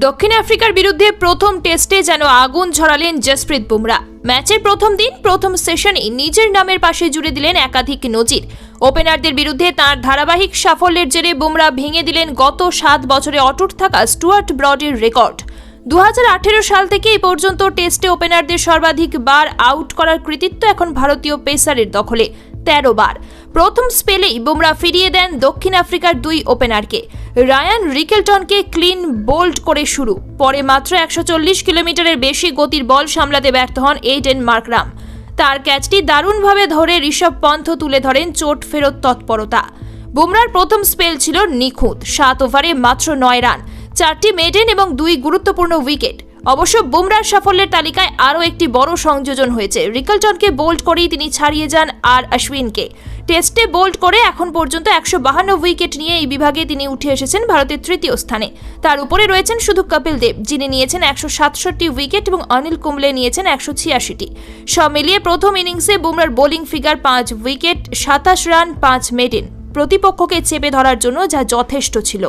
দক্ষিণ আফ্রিকার বিরুদ্ধে প্রথম টেস্টে যেন আগুন ঝরালেন জসপ্রীত বুমরা। ম্যাচের প্রথম দিন, প্রথম সেশনে নিজের নামের পাশে জুড়ে দিলেন একাধিক নজির। ওপেনারদের বিরুদ্ধে তার ধারাবাহিক সাফল্যের জেরে বুমরা ভেঙে দিলেন গত সাত বছরে অটুট থাকা স্টুয়ার্ট ব্রডের রেকর্ড। দু হাজার আঠেরো সাল থেকে এই পর্যন্ত টেস্টে ওপেনারদের সর্বাধিক বার আউট করার কৃতিত্ব এখন ভারতীয় পেসারের দখলে, তেরো বার। প্রথম স্পেলেই বুমরা ফিরিয়ে দেন দক্ষিণ আফ্রিকার দুই ওপেনারকে। রায়ান রিকেলটনকে ক্লিন, বোল্ড করে শুরু। পরে মাত্র একশো চল্লিশ কিলোমিটারের বেশি গতির বল সামলাতে ব্যর্থ হন এইডেন মার্করাম। তার ক্যাচটি দারুণভাবে ধরে ঋষভ পন্থ তুলে ধরেন চোট ফেরত তৎপরতা। বুমরার প্রথম স্পেল ছিল নিখুঁত, সাত ওভারে মাত্র নয় রান, চারটি মেডেন এবং দুই গুরুত্বপূর্ণ উইকেট। অবশ্য বুমরার সাফল্যের তালিকায় আরও একটি বড় সংযোজন হয়েছে। রিকলটনকে বোল্ড করেই তিনি ছাড়িয়ে যান আর অশ্বিনকে। টেস্টে বোল্ড করে এখন পর্যন্ত একশো বাহান্ন উইকেট নিয়ে এই বিভাগে তিনি উঠে এসেছেন ভারতের তৃতীয় স্থানে। তার উপরে রয়েছেন শুধু কপিল দেব, যিনি নিয়েছেন একশো সাতষট্টি উইকেট এবং অনিল কুম্বলে নিয়েছেন একশো ছিয়াশিটি। সব মিলিয়ে প্রথম ইনিংসে বুমরার বোলিং ফিগার পাঁচ উইকেট, সাতাশ রান, পাঁচ মেডেন প্রতিপক্ষকে চেপে ধরার জন্য যা যথেষ্ট ছিল।